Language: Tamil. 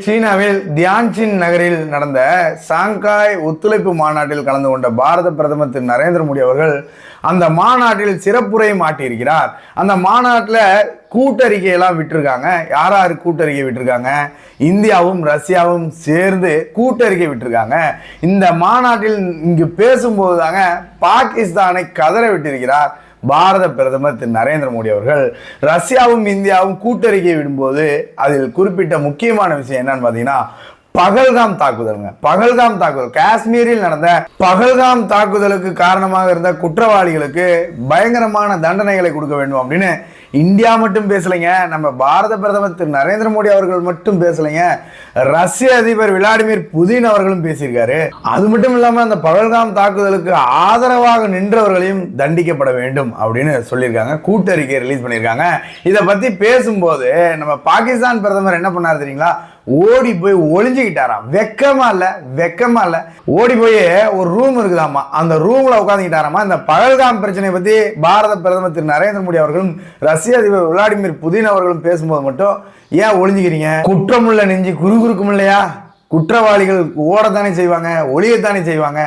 சீனாவில் தியான்சின் நகரில் நடந்த சாங்காய் ஒத்துழைப்பு மாநாட்டில் கலந்து கொண்ட பாரத பிரதமர் திரு நரேந்திர மோடி அவர்கள் அந்த மாநாட்டில் சிறப்புரை மாட்டியிருக்கிறார். அந்த மாநாட்டில் கூட்டறிக்கையெல்லாம் விட்டுருக்காங்க. யார் யார் கூட்டறிக்கை விட்டுருக்காங்க? இந்தியாவும் ரஷ்யாவும் சேர்ந்து கூட்டறிக்கை விட்டுருக்காங்க. இந்த மாநாட்டில் இங்கு பேசும்போது தாங்க பாகிஸ்தானை கதற விட்டிருக்கிறார். பாரத பிரதமர் திரு நரேந்திர மோடி அவர்கள் ரஷ்யாவும் இந்தியாவும் கூட்டறிக்கை விடும்போது அதில் குறிப்பிட்ட முக்கியமான விஷயம் என்னன்னு பார்த்தீங்கன்னா பகல்காம் தாக்குதலுங்க. பகல்காம் தாக்குதல். காஷ்மீரில் நடந்த பகல்காம் தாக்குதலுக்கு காரணமாக இருந்த குற்றவாளிகளுக்கு பயங்கரமான தண்டனைகளை கொடுக்க வேண்டும் அப்படின்னு இந்தியா மட்டும் பேசலைங்க. நம்ம பாரத பிரதமர் திரு நரேந்திர மோடி அவர்கள் மட்டும் பேசலைங்க. ரஷ்ய அதிபர் விளாடிமிர் புதின் அவர்களும் பேசியிருக்காரு. அது மட்டும் இல்லாமல் அந்த பகல்காம் தாக்குதலுக்கு ஆதரவாக நின்றவர்களையும் தண்டிக்கப்பட வேண்டும் அப்படின்னு சொல்லியிருக்காங்க. கூட்டறிக்கை ரிலீஸ் பண்ணியிருக்காங்க. இதை பத்தி பேசும்போது நம்ம பாகிஸ்தான் பிரதமர் என்ன பண்ணார் தெரியுங்களா? ஓடி போய் ஒளிஞ்சுக்கிட்டாராம். வெக்கமா இல்லை வெக்கமா இல்லை. ஓடி போய் ஒரு ரூம் இருக்குதாமா அந்த ரூம்ல உட்காந்துக்கிட்டாராமா இந்த பகல்காம் பிரச்சனையை பத்தி பாரத பிரதமர் திரு. நரேந்திர மோடி அவர்களும் ரஷ்ய அதிபர் விளாடிமிர் புதின் அவர்களும் பேசும்போது மட்டும் ஏன் ஒளிஞ்சுக்கிறீங்க? குற்றமுள்ள நெஞ்சு குறுகுறுக்கும் இல்லையா? குற்றவாளிகள் ஓடத்தானே செய்வாங்க ஒளியத்தானே செய்வாங்க?